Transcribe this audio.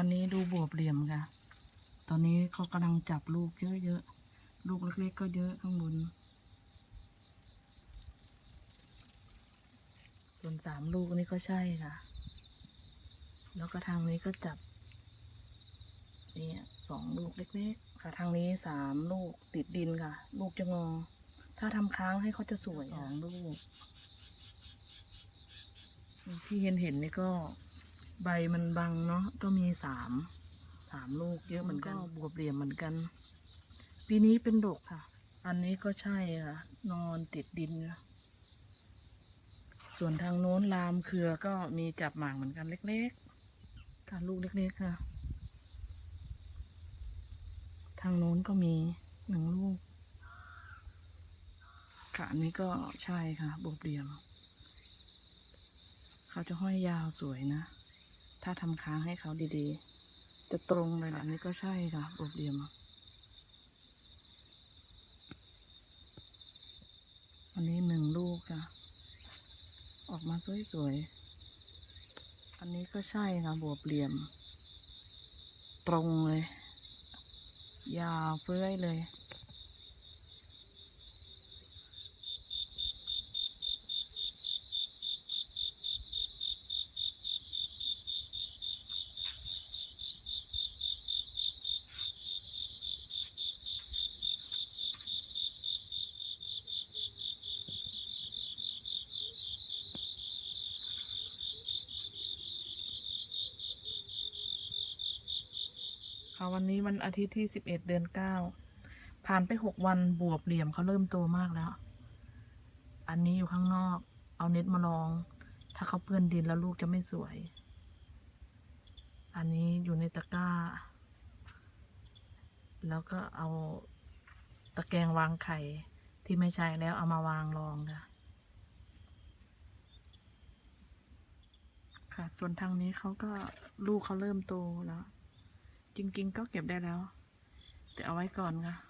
วันนี้ดูบวบเหลี่ยมค่ะ ตอนนี้เขากำลังจับลูกเยอะๆ ลูกเล็กๆก็เยอะข้างบน ส่วนสามลูกนี่ก็ใช่ค่ะ แล้วก็ทางนี้ก็จับเนี่ยสองลูกเล็กๆ ค่ะทางนี้สามลูกติดดินค่ะ ลูกจะงอ ถ้าทำค้างให้เขาจะสวยสองลูก ที่เห็นเห็นๆนี่ก็ ใบมันบังเนาะก็มีสามสามลูกเยอะเหมือนกันก็บวบเหลี่ยมเหมือนกัน ปีนี้เป็นดกค่ะ อันนี้ก็ใช่ค่ะ นอนติดดิน ส่วนทางโน้นลามเครือก็มีจับหมากเหมือนกันเล็กๆค่ะลูกเล็กๆค่ะ ทางโน้นก็มีหนึ่งลูก ค่ะอันนี้ก็ใช่ค่ะบวบเหลี่ยม เขาจะห้อยยาวสวยนะ ถ้าทำค้างให้เขาดีๆ จะตรงเลยแบบนี้ก็ใช่ค่ะบวบเหลี่ยม อันนี้หนึ่งลูกค่ะ ออกมาสวยๆ อันนี้ก็ใช่ค่ะบวบเหลี่ยม ตรงเลย ยาวเฟ้ยเลย วันนี้วันอาทิตย์ที่สิบเอ็ดเดือนเก้าผ่านไปหกวันบวบเหลี่ยมเขาเริ่มโตมากแล้ว อันนี้อยู่ข้างนอก เอาเน็ตมาลอง ถ้าเขาเปื้อนดินแล้วลูกจะไม่สวย อันนี้อยู่ในตะกร้า แล้วก็เอาตะแกรงวางไข่ที่ไม่ใช้แล้วเอามาวางรองค่ะค่ะ ส่วนทางนี้เขาก็ลูกเขาเริ่มโตแล้ว จริงๆก็เก็บได้แล้ว แต่เอาไว้ก่อนค่ะ